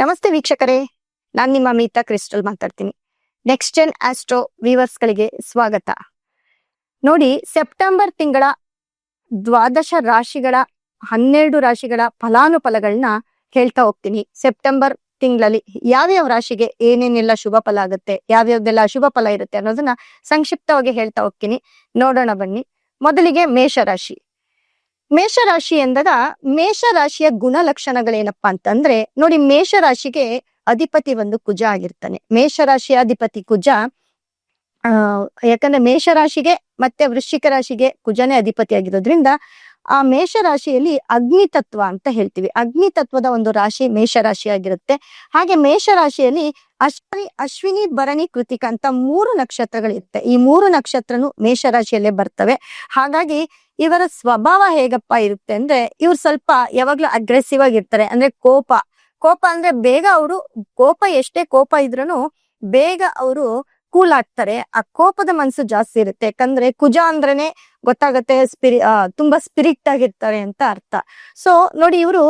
ನಮಸ್ತೆ ವೀಕ್ಷಕರೇ. ನಾನು ನಿಮ್ಮ ಮೀತಾ ಕ್ರಿಸ್ಟಲ್ ಮಾತಾಡ್ತೀನಿ. ನೆಕ್ಸ್ಟ್ ಜೆನ್ ಆಸ್ಟ್ರೋ ವ್ಯೂವರ್ಸ್ ಗಳಿಗೆ ಸ್ವಾಗತ. ನೋಡಿ, ಸೆಪ್ಟೆಂಬರ್ ತಿಂಗಳ ದ್ವಾದಶ ರಾಶಿಗಳ ಹನ್ನೆರಡು ರಾಶಿಗಳ ಫಲಾನುಫಲಗಳನ್ನ ಹೇಳ್ತಾ ಹೋಗ್ತೀನಿ. ಸೆಪ್ಟೆಂಬರ್ ತಿಂಗಳಲ್ಲಿ ಯಾವ್ಯಾವ ರಾಶಿಗೆ ಏನೇನೆಲ್ಲ ಶುಭ ಫಲ ಆಗುತ್ತೆ, ಯಾವ್ಯಾವ್ದೆಲ್ಲ ಅಶುಭ ಫಲ ಇರುತ್ತೆ ಅನ್ನೋದನ್ನ ಸಂಕ್ಷಿಪ್ತವಾಗಿ ಹೇಳ್ತಾ ಹೋಗ್ತೀನಿ. ನೋಡೋಣ ಬನ್ನಿ. ಮೊದಲಿಗೆ ಮೇಷರಾಶಿ ಮೇಷರಾಶಿ ಎಂದಾಗ ಮೇಷರಾಶಿಯ ಗುಣಲಕ್ಷಣಗಳೇನಪ್ಪಾ ಅಂತಂದ್ರೆ, ನೋಡಿ ಮೇಷರಾಶಿಗೆ ಅಧಿಪತಿ ಒಂದು ಕುಜ ಆಗಿರ್ತಾನೆ. ಮೇಷರಾಶಿಯ ಅಧಿಪತಿ ಕುಜ, ಆ, ಯಾಕಂದ್ರೆ ಮೇಷರಾಶಿಗೆ ಮತ್ತೆ ವೃಶ್ಚಿಕ ರಾಶಿಗೆ ಕುಜನೇ ಅಧಿಪತಿ ಆಗಿರೋದ್ರಿಂದ, ಆ ಮೇಷರಾಶಿಯಲ್ಲಿ ಅಗ್ನಿ ತತ್ವ ಅಂತ ಹೇಳ್ತೀವಿ. ಅಗ್ನಿ ತತ್ವದ ಒಂದು ರಾಶಿ ಮೇಷರಾಶಿ ಆಗಿರುತ್ತೆ. ಹಾಗೆ ಮೇಷರಾಶಿಯಲ್ಲಿ ಅಶ್ವಿನಿ ಅಶ್ವಿನಿ, ಭರಣಿ, ಕೃತಿಕ ಅಂತ ಮೂರು ನಕ್ಷತ್ರಗಳಿರುತ್ತೆ. ಈ ಮೂರು ನಕ್ಷತ್ರನು ಮೇಷರಾಶಿಯಲ್ಲೇ ಬರ್ತವೆ. ಹಾಗಾಗಿ ಇವರ ಸ್ವಭಾವ ಹೇಗಪ್ಪ ಇರುತ್ತೆ ಅಂದ್ರೆ ಇವ್ರು ಸ್ವಲ್ಪ ಯಾವಾಗ್ಲೂ ಅಗ್ರೆಸಿವ್ ಆಗಿರ್ತಾರೆ ಅಂದ್ರೆ ಕೋಪ. ಕೋಪ ಅಂದ್ರೆ ಬೇಗ ಅವರು, ಕೋಪ ಎಷ್ಟೇ ಕೋಪ ಇದ್ರೂನು ಬೇಗ ಅವರು ಕೂಲ್ ಆಗ್ತಾರೆ. ಆ ಕೋಪದ ಮನಸ್ಸು ಜಾಸ್ತಿ ಇರುತ್ತೆ. ಯಾಕಂದ್ರೆ ಕುಜ ಅಂದ್ರೇನೆ ಗೊತ್ತಾಗತ್ತೆ, ಸ್ಪಿರಿ ತುಂಬಾ ಸ್ಪಿರಿಟ್ ಆಗಿರ್ತಾರೆ ಅಂತ ಅರ್ಥ. ಸೊ ನೋಡಿ ಇವರು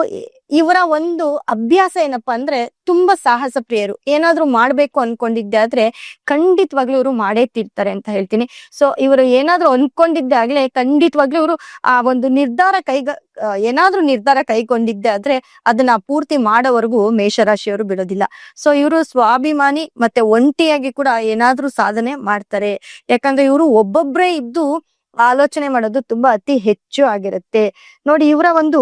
ಇವರ ಒಂದು ಅಭ್ಯಾಸ ಏನಪ್ಪಾ ಅಂದ್ರೆ ತುಂಬಾ ಸಾಹಸ ಪ್ರಿಯರು. ಏನಾದ್ರೂ ಮಾಡ್ಬೇಕು ಅನ್ಕೊಂಡಿದ್ದೆ ಆದ್ರೆ ಖಂಡಿತವಾಗ್ಲೂ ಇವರು ಮಾಡೇ ತಿರ್ತಾರೆ ಅಂತ ಹೇಳ್ತೀನಿ. ಸೊ ಇವರು ಏನಾದ್ರೂ ಅನ್ಕೊಂಡಿದ್ದೆ ಆಗ್ಲೇ ಖಂಡಿತವಾಗ್ಲೂ ಇವರು ಆ ಒಂದು ನಿರ್ಧಾರ ಕೈಗ ಏನಾದ್ರೂ ನಿರ್ಧಾರ ಕೈಗೊಂಡಿದ್ದೆ ಆದ್ರೆ ಅದನ್ನ ಪೂರ್ತಿ ಮಾಡೋವರೆಗೂ ಮೇಷರಾಶಿಯವರು ಬಿಡೋದಿಲ್ಲ. ಸೊ ಇವರು ಸ್ವಾಭಿಮಾನಿ ಮತ್ತೆ ಒಂಟಿಯಾಗಿ ಕೂಡ ಏನಾದ್ರೂ ಸಾಧನೆ ಮಾಡ್ತಾರೆ. ಯಾಕಂದ್ರೆ ಇವರು ಒಬ್ಬೊಬ್ರೇ ಇದ್ದು ಆಲೋಚನೆ ಮಾಡೋದು ತುಂಬಾ ಅತಿ ಹೆಚ್ಚು ಆಗಿರುತ್ತೆ. ನೋಡಿ ಇವರ ಒಂದು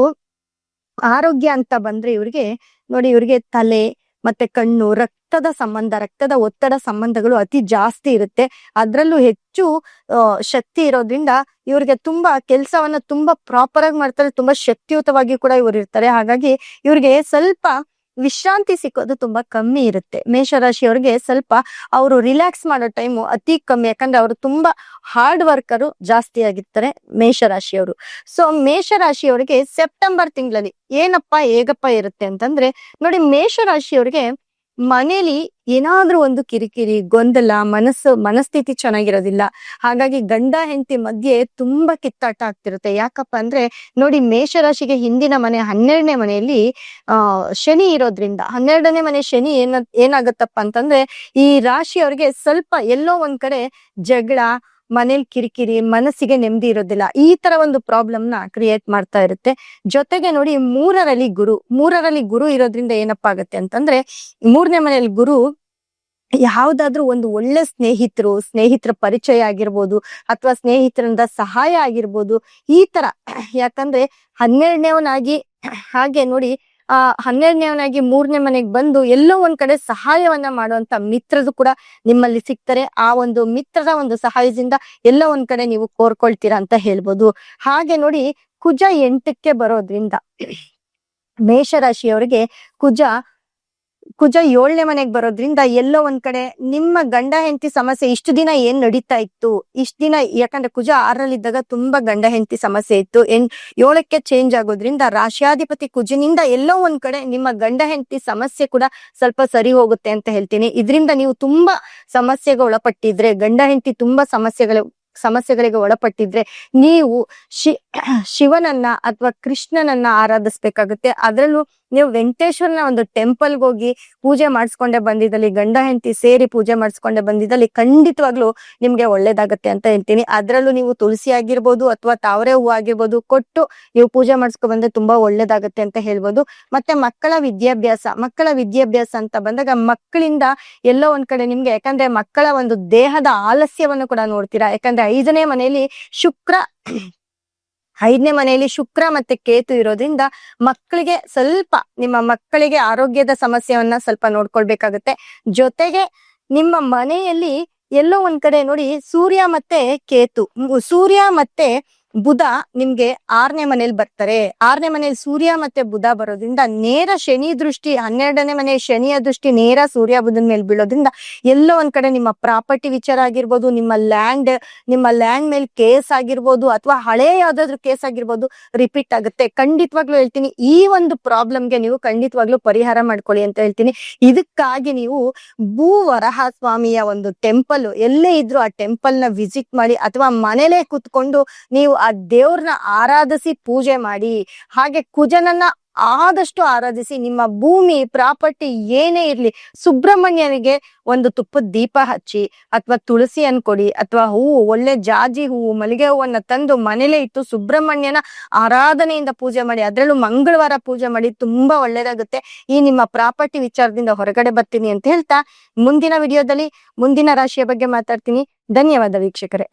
ಆರೋಗ್ಯ ಅಂತ ಬಂದ್ರೆ ಇವ್ರಿಗೆ, ನೋಡಿ ಇವ್ರಿಗೆ ತಲೆ ಮತ್ತೆ ಕಣ್ಣು, ರಕ್ತದ ಸಂಬಂಧ, ರಕ್ತದ ಒತ್ತಡ ಸಂಬಂಧಗಳು ಅತಿ ಜಾಸ್ತಿ ಇರುತ್ತೆ. ಅದ್ರಲ್ಲೂ ಹೆಚ್ಚು ಶಕ್ತಿ ಇರೋದ್ರಿಂದ ಇವ್ರಿಗೆ ತುಂಬಾ ಕೆಲಸವನ್ನ ತುಂಬಾ ಪ್ರಾಪರ್ ಆಗಿ ಮಾಡ್ತಾರೆ, ತುಂಬಾ ಶಕ್ತಿಯುತವಾಗಿ ಕೂಡ ಇವ್ರು ಇರ್ತಾರೆ. ಹಾಗಾಗಿ ಇವ್ರಿಗೆ ಸ್ವಲ್ಪ ವಿಶ್ರಾಂತಿ ಸಿಕ್ಕೋದು ತುಂಬಾ ಕಮ್ಮಿ ಇರುತ್ತೆ. ಮೇಷರಾಶಿಯವ್ರಿಗೆ ಸ್ವಲ್ಪ ಅವರು ರಿಲ್ಯಾಕ್ಸ್ ಮಾಡೋ ಟೈಮು ಅತಿ ಕಮ್ಮಿ. ಯಾಕಂದ್ರೆ ಅವರು ತುಂಬಾ ಹಾರ್ಡ್ ವರ್ಕರು ಜಾಸ್ತಿ ಆಗಿರ್ತಾರೆ ಮೇಷರಾಶಿಯವರು. ಸೊ ಮೇಷರಾಶಿಯವರಿಗೆ ಸೆಪ್ಟೆಂಬರ್ ತಿಂಗಳಲ್ಲಿ ಏನಪ್ಪ ಹೇಗಪ್ಪ ಇರುತ್ತೆ ಅಂತಂದ್ರೆ, ನೋಡಿ ಮೇಷರಾಶಿಯವರಿಗೆ ಮನೇಲಿ ಏನಾದ್ರೂ ಒಂದು ಕಿರಿಕಿರಿ, ಗೊಂದಲ, ಮನಸ್ಸು, ಮನಸ್ಥಿತಿ ಚೆನ್ನಾಗಿರೋದಿಲ್ಲ. ಹಾಗಾಗಿ ಗಂಡ, ಹೆಂಡತಿ ಮಧ್ಯೆ ತುಂಬಾ ಕಿತ್ತಾಟ ಆಗ್ತಿರುತ್ತೆ. ಯಾಕಪ್ಪ ಅಂದ್ರೆ ನೋಡಿ ಮೇಷರಾಶಿಗೆ ಹಿಂದಿನ ಮನೆ, ಹನ್ನೆರಡನೇ ಮನೆಯಲ್ಲಿ, ಆ, ಶನಿ ಇರೋದ್ರಿಂದ ಹನ್ನೆರಡನೇ ಮನೆ ಶನಿ ಏನ, ಏನಾಗತ್ತಪ್ಪ ಅಂತಂದ್ರೆ ಈ ರಾಶಿ ಅವ್ರಿಗೆ ಸ್ವಲ್ಪ ಎಲ್ಲೋ ಒಂದ್ ಕಡೆ ಜಗಳ ಮನೇಲಿ ಕಿರಿಕಿರಿ, ಮನಸ್ಸಿಗೆ ನೆಮ್ಮದಿ ಇರೋದಿಲ್ಲ, ಈ ತರ ಒಂದು ಪ್ರಾಬ್ಲಮ್ನ ಕ್ರಿಯೇಟ್ ಮಾಡ್ತಾ ಇರುತ್ತೆ. ಜೊತೆಗೆ ನೋಡಿ ಮೂರರಲ್ಲಿ ಗುರು ಮೂರರಲ್ಲಿ ಗುರು ಇರೋದ್ರಿಂದ ಏನಪ್ಪ ಆಗತ್ತೆ ಅಂತಂದ್ರೆ, ಮೂರನೇ ಮನೆಯಲ್ಲಿ ಗುರು ಯಾವ್ದಾದ್ರು ಒಂದು ಒಳ್ಳೆ ಸ್ನೇಹಿತರು, ಸ್ನೇಹಿತರ ಪರಿಚಯ ಆಗಿರ್ಬೋದು, ಅಥವಾ ಸ್ನೇಹಿತರಿಂದ ಸಹಾಯ ಆಗಿರ್ಬೋದು, ಈ ತರ. ಯಾಕಂದ್ರೆ ಹನ್ನೆರಡನೇವನಾಗಿ ಹಾಗೆ ನೋಡಿ ಆ ಹನ್ನೆರಡನೇವನಾಗಿ ಮೂರನೇ ಮನೆಗೆ ಬಂದು ಎಲ್ಲೋ ಒಂದ್ ಕಡೆ ಸಹಾಯವನ್ನ ಮಾಡುವಂತ ಮಿತ್ರರು ಕೂಡ ನಿಮ್ಮಲ್ಲಿ ಸಿಗ್ತಾರೆ. ಆ ಒಂದು ಮಿತ್ರರ ಒಂದು ಸಹಾಯದಿಂದ ಎಲ್ಲೋ ಒಂದ್ ಕಡೆ ನೀವು ಕೋರ್ಕೊಳ್ತೀರಾ ಅಂತ ಹೇಳ್ಬೋದು. ಹಾಗೆ ನೋಡಿ ಕುಜ ಎಂಟಕ್ಕೆ ಬರೋದ್ರಿಂದ ಮೇಷರಾಶಿಯವರಿಗೆ ಕುಜ ಕುಜ ಏಳನೇ ಮನೆಗೆ ಬರೋದ್ರಿಂದ ಎಲ್ಲೋ ಒಂದ್ ಕಡೆ ನಿಮ್ಮ ಗಂಡ ಹೆಂಡತಿ ಸಮಸ್ಯೆ ಇಷ್ಟು ದಿನ ಏನ್ ನಡೀತಾ ಇತ್ತು? ಇಷ್ಟು ದಿನ ಯಾಕಂದ್ರೆ ಕುಜ ಆರಲ್ಲಿದ್ದಾಗ ತುಂಬಾ ಗಂಡ ಹೆಂಡತಿ ಸಮಸ್ಯೆ ಇತ್ತು. ಎನ್ ಏಳಕ್ಕೆ ಚೇಂಜ್ ಆಗೋದ್ರಿಂದ ರಾಶಿಯಾಧಿಪತಿ ಕುಜನಿಂದ ಎಲ್ಲೋ ಒಂದ್ ಕಡೆ ನಿಮ್ಮ ಗಂಡ ಹೆಂಡತಿ ಸಮಸ್ಯೆ ಕೂಡ ಸ್ವಲ್ಪ ಸರಿ ಹೋಗುತ್ತೆ ಅಂತ ಹೇಳ್ತೀನಿ. ಇದರಿಂದ ನೀವು ತುಂಬಾ ಸಮಸ್ಯೆಗೆ ಒಳಪಟ್ಟಿದ್ರೆ, ಗಂಡ ಹೆಂಡತಿ ತುಂಬಾ ಸಮಸ್ಯೆಗಳು ಸಮಸ್ಯೆಗಳಿಗೆ ಒಳಪಟ್ಟಿದ್ರೆ ನೀವು ಶಿ, ಶಿವನನ್ನ ಅಥವಾ ಕೃಷ್ಣನನ್ನ ಆರಾಧಿಸ್ಬೇಕಾಗುತ್ತೆ. ಅದರಲ್ಲೂ ನೀವು ವೆಂಕಟೇಶ್ವರನ ಒಂದು ಟೆಂಪಲ್ಗೆ ಹೋಗಿ ಪೂಜೆ ಮಾಡಿಸ್ಕೊಂಡೆ ಬಂದಿದ್ದಲ್ಲಿ, ಗಂಡ ಹೆಂಡತಿ ಸೇರಿ ಪೂಜೆ ಮಾಡಿಸ್ಕೊಂಡೆ ಬಂದಿದ್ದಲ್ಲಿ ಖಂಡಿತವಾಗ್ಲೂ ನಿಮ್ಗೆ ಒಳ್ಳೇದಾಗತ್ತೆ ಅಂತ ಹೇಳ್ತೀನಿ. ಅದರಲ್ಲೂ ನೀವು ತುಳಸಿ ಆಗಿರ್ಬೋದು ಅಥವಾ ತಾವರೆ ಹೂವು ಆಗಿರ್ಬೋದು ಕೊಟ್ಟು ನೀವು ಪೂಜೆ ಮಾಡಿಸ್ಕೊ ಬಂದ್ರೆ ತುಂಬಾ ಒಳ್ಳೇದಾಗತ್ತೆ ಅಂತ ಹೇಳ್ಬೋದು. ಮತ್ತೆ ಮಕ್ಕಳ ವಿದ್ಯಾಭ್ಯಾಸ ಮಕ್ಕಳ ವಿದ್ಯಾಭ್ಯಾಸ ಅಂತ ಬಂದಾಗ ಮಕ್ಕಳಿಂದ ಎಲ್ಲೋ ಒಂದ್ ಕಡೆ ನಿಮ್ಗೆ, ಯಾಕಂದ್ರೆ ಮಕ್ಕಳ ಒಂದು ದೇಹದ ಆಲಸ್ಯವನ್ನು ಕೂಡ ನೋಡ್ತೀರಾ? ಯಾಕಂದ್ರೆ ಐದನೇ ಮನೆಯಲ್ಲಿ ಶುಕ್ರ, ಐದನೇ ಮನೆಯಲ್ಲಿ ಶುಕ್ರ ಮತ್ತೆ ಕೇತು ಇರೋದ್ರಿಂದ ಮಕ್ಕಳಿಗೆ ಸ್ವಲ್ಪ ನಿಮ್ಮ ಮಕ್ಕಳಿಗೆ ಆರೋಗ್ಯದ ಸಮಸ್ಯೆಯನ್ನ ಸ್ವಲ್ಪ ನೋಡ್ಕೊಳ್ಬೇಕಾಗತ್ತೆ. ಜೊತೆಗೆ ನಿಮ್ಮ ಮನೆಯಲ್ಲಿ ಎಲ್ಲೋ ಒಂದ್ ಕಡೆ ನೋಡಿ ಸೂರ್ಯ ಮತ್ತೆ ಕೇತು, ಸೂರ್ಯ ಮತ್ತೆ ಬುಧ ನಿಮ್ಗೆ ಆರನೇ ಮನೇಲಿ ಬರ್ತಾರೆ. ಆರನೇ ಮನೇಲಿ ಸೂರ್ಯ ಮತ್ತೆ ಬುಧ ಬರೋದ್ರಿಂದ ನೇರ ಶನಿ ದೃಷ್ಟಿ, ಹನ್ನೆರಡನೇ ಮನೆ ಶನಿಯ ದೃಷ್ಟಿ, ನೇರ ಸೂರ್ಯ ಬುಧನ ಮೇಲೆ ಬೀಳೋದ್ರಿಂದ ಎಲ್ಲೋ ಒಂದ್ ಕಡೆ ನಿಮ್ಮ ಪ್ರಾಪರ್ಟಿ ವಿಚಾರ ಆಗಿರ್ಬೋದು, ನಿಮ್ಮ ಲ್ಯಾಂಡ್ ನಿಮ್ಮ ಲ್ಯಾಂಡ್ ಮೇಲೆ ಕೇಸ್ ಆಗಿರ್ಬೋದು ಅಥವಾ ಹಳೆ ಯಾವ್ದಾದ್ರು ಕೇಸ್ ಆಗಿರ್ಬೋದು ರಿಪೀಟ್ ಆಗುತ್ತೆ. ಖಂಡಿತವಾಗ್ಲೂ ಹೇಳ್ತೀನಿ, ಈ ಒಂದು ಪ್ರಾಬ್ಲಮ್ಗೆ ನೀವು ಖಂಡಿತವಾಗ್ಲೂ ಪರಿಹಾರ ಮಾಡ್ಕೊಳ್ಳಿ ಅಂತ ಹೇಳ್ತೀನಿ. ಇದಕ್ಕಾಗಿ ನೀವು ಭೂ ವರಹ ಸ್ವಾಮಿಯ ಒಂದು ಟೆಂಪಲ್, ಎಲ್ಲೇ ಇದ್ರು ಆ ಟೆಂಪಲ್ನ ವಿಸಿಟ್ ಮಾಡಿ ಅಥವಾ ಮನೇಲೆ ಕುತ್ಕೊಂಡು ನೀವು ಆ ದೇವ್ರನ್ನ ಆರಾಧಿಸಿ ಪೂಜೆ ಮಾಡಿ, ಹಾಗೆ ಕುಜನನ್ನ ಆದಷ್ಟು ಆರಾಧಿಸಿ, ನಿಮ್ಮ ಭೂಮಿ, ಪ್ರಾಪರ್ಟಿ ಏನೇ ಇರ್ಲಿ, ಸುಬ್ರಹ್ಮಣ್ಯನಿಗೆ ಒಂದು ತುಪ್ಪದ ದೀಪ ಹಚ್ಚಿ, ಅಥವಾ ತುಳಸಿಯನ್ನು ಕೊಡಿ, ಅಥವಾ ಹೂವು, ಒಳ್ಳೆ ಜಾಜಿ ಹೂವು, ಮಲ್ಲಿಗೆ ಹೂವನ್ನ ತಂದು ಮನೇಲೆ ಇಟ್ಟು ಸುಬ್ರಹ್ಮಣ್ಯನ ಆರಾಧನೆಯಿಂದ ಪೂಜೆ ಮಾಡಿ, ಅದರಲ್ಲೂ ಮಂಗಳವಾರ ಪೂಜೆ ಮಾಡಿ, ತುಂಬಾ ಒಳ್ಳೇದಾಗುತ್ತೆ. ಈ ನಿಮ್ಮ ಪ್ರಾಪರ್ಟಿ ವಿಚಾರದಿಂದ ಹೊರಗಡೆ ಬರ್ತೀನಿ ಅಂತ ಹೇಳ್ತಾ, ಮುಂದಿನ ವಿಡಿಯೋದಲ್ಲಿ ಮುಂದಿನ ರಾಶಿಯ ಬಗ್ಗೆ ಮಾತಾಡ್ತೀನಿ. ಧನ್ಯವಾದ ವೀಕ್ಷಕರೇ.